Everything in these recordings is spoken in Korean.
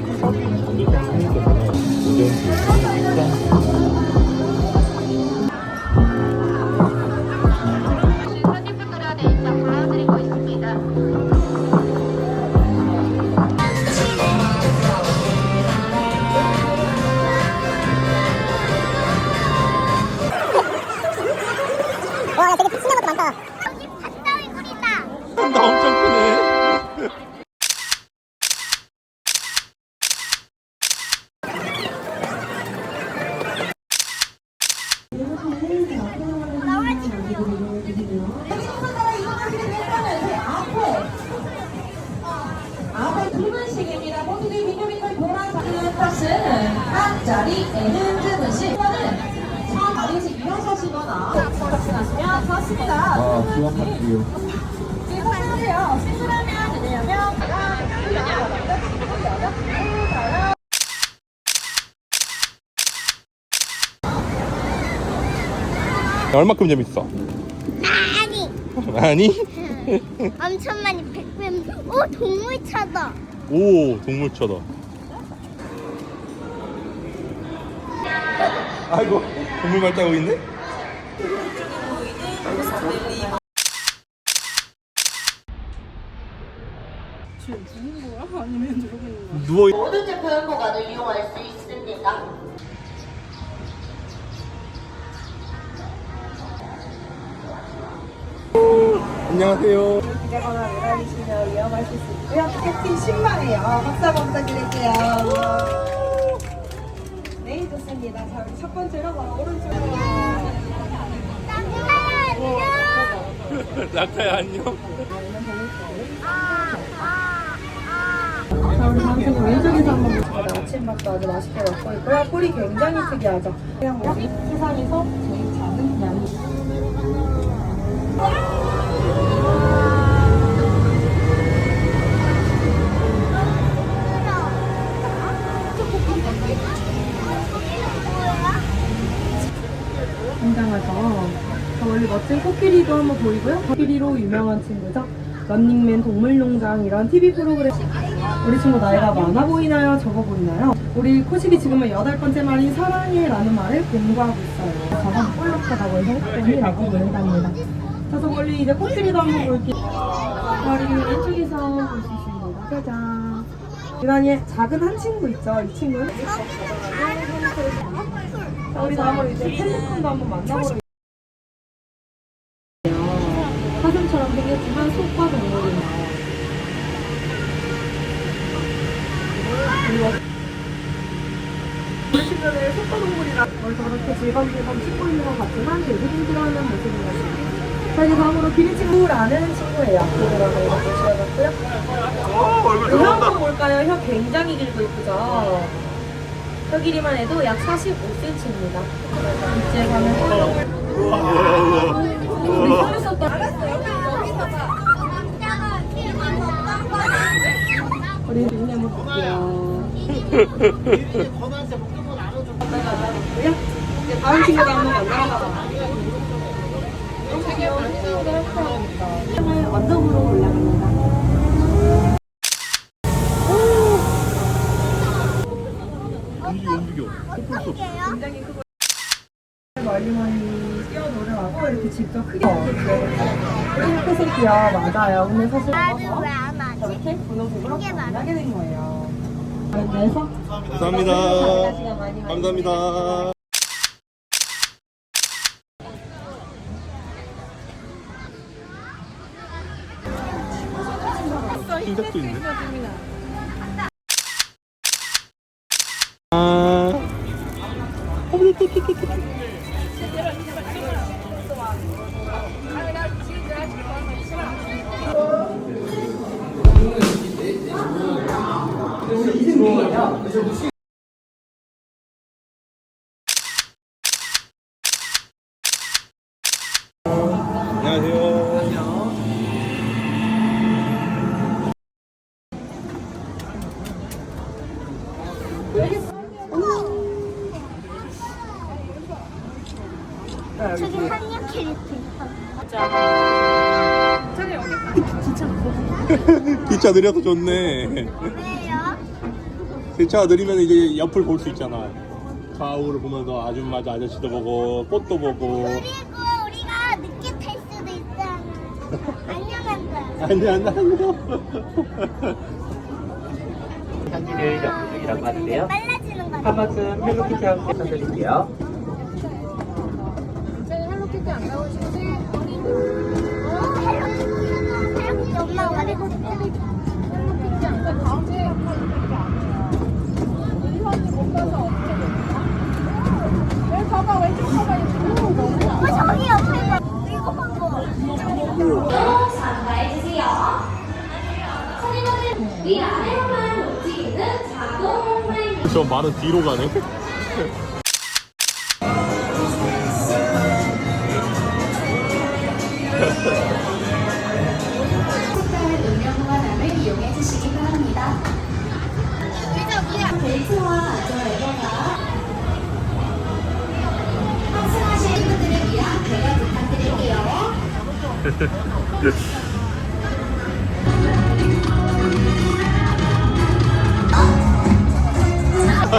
头， 아, 하세요. 되냐면 얼마큼 재밌어? 아니, 아니? 엄청 많이 백뱀. 오, 동물 차다. 오, 동물차다. 아이고, 동물 발자국 있네? 누워 있... 모든 제품 보관을 이용할 수 있습니다. 안녕하세요. 기자거나 내려주시면 위험하실 수 있고요. 티켓팅 10만이에요. 박수 한번 부탁드릴게요. 네, 좋습니다. 자, 우리 첫 번째로 바로 오른쪽으로. 낙타야 안녕. 자, 우리 선생님 왼쪽에서 한번 보시죠. 아침밥도 아주 맛있게 먹고 있고요. 꿀이 굉장히 특이하죠. 그냥 뭐지? 세상에서 제일 작은 양이. 굉장하죠. 자, 원래 멋진 코끼리도 한번 보이고요. 코끼리로 유명한 친구죠. 런닝맨 동물농장 이런 TV 프로그램. 우리 친구 나이가 많아 보이나요? 적어 보이나요? 우리 코식이 지금은 여덟 번째 말인 사랑해라는 말을 공부하고 있어요. 저건 꼴록하다고 해서 뱀이라고 부른답니다. 그래서 멀리 이제 코끼리도 한번 볼게요. 머리 왼쪽에서 볼 수 있습니다. 짜잔. 유난히 작은 한 친구 있죠? 이 친구는? 자, 우리 다음으로 이제 펠리콘도 한번 만나보러 사슴처럼 생겼지만 속과 동물이 나와요. 그리고 우리 친구는 속과 동물이랑 뭘 저렇게 질겅질겅 찍고 있는 것 같지만 되게 힘들어하는 모습인 것입니다. 자, 이제 다음으로 비리친구라는 친구예요. 그러면 이렇게 지어봤고요. 혀 한번 볼까요? 혀 굉장히 길고 이쁘죠? 혀 길이만 해도 약 45cm입니다. 이제 가면 우리 서류 썼던 우리 눈에 한번 볼게요. 다음 친구도 한번 만나봐봐. 언덕으로 올라갑니다. 움직여, 움직여. 굉장히 크고 멀리 멀리 뛰어 노래하고 이렇게 직접 크게 이렇게 이렇게 새끼요 맞아요. 근데 사실 나는 왜안 하지? 저렇게 분홍색으로 이게 맞아. 만나게 된 거예요. 그래서 감사합니다. 감사합니다. 흰색도 있네. 아. 안녕하세요. 기차 느려서 좋네. 왜요? 세차가 느리면 이제 옆을 볼 수 있잖아. 좌우를 보면서 아줌마도 아저씨도 보고 꽃도 보고. 그리고 우리가 늦게 탈 수도 있잖아. 안녕한다. 아니 아니 아니. 향기를 영국이라고 하는데요. 빨라지는 거야. 한 말씀 헬로키티와 함께. 어, 저 말은 뒤로 가네.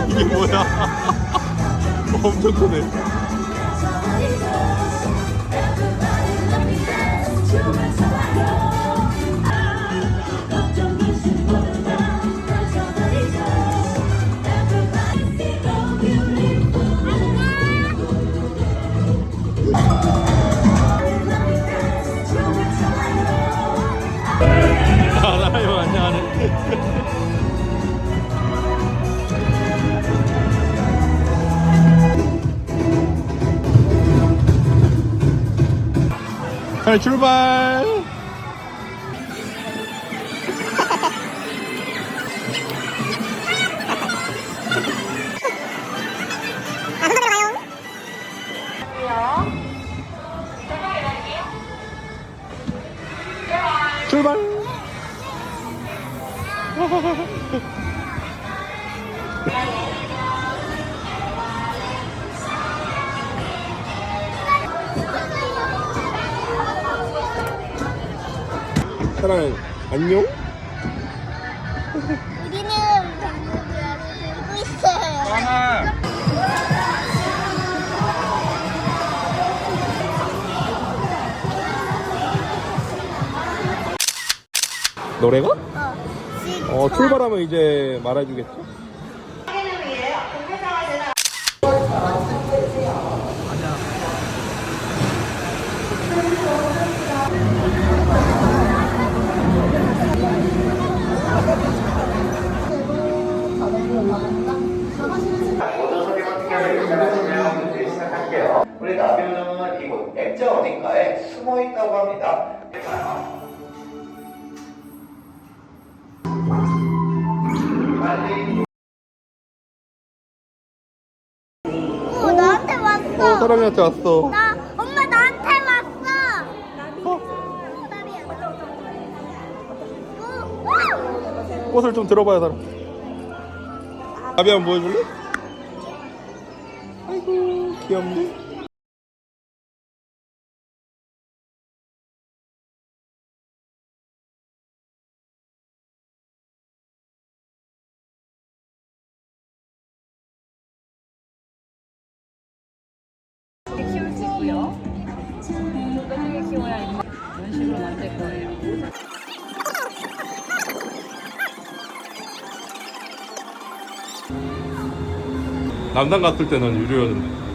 이게 뭐야? 엄청 크네. 잘 출발. 출발. 사랑 안녕. 우리는 방금이라도 들고 있어요. 노래가? 어, 지금 어 출발하면 이제 말해주겠지. 모든 소리 같은 경우에 시작하시면 문제 시작할게요. 우리 나비우정은 이곳 액자 어딘가에 숨어 있다고 합니다. 빨리 오, 나한테 왔어. 어 사랑이한테 왔어. 나 엄마 나한테 왔어. 오, 나비야. 오, 오. 꽃을 좀 들어봐요 사랑. 나비 한번 보여줄래? 아이고 귀엽네. 키울 수 있고요. 어떻게 키워야 이런 식으로 만들 거예요. 남단 갔을 때는 유료였는데.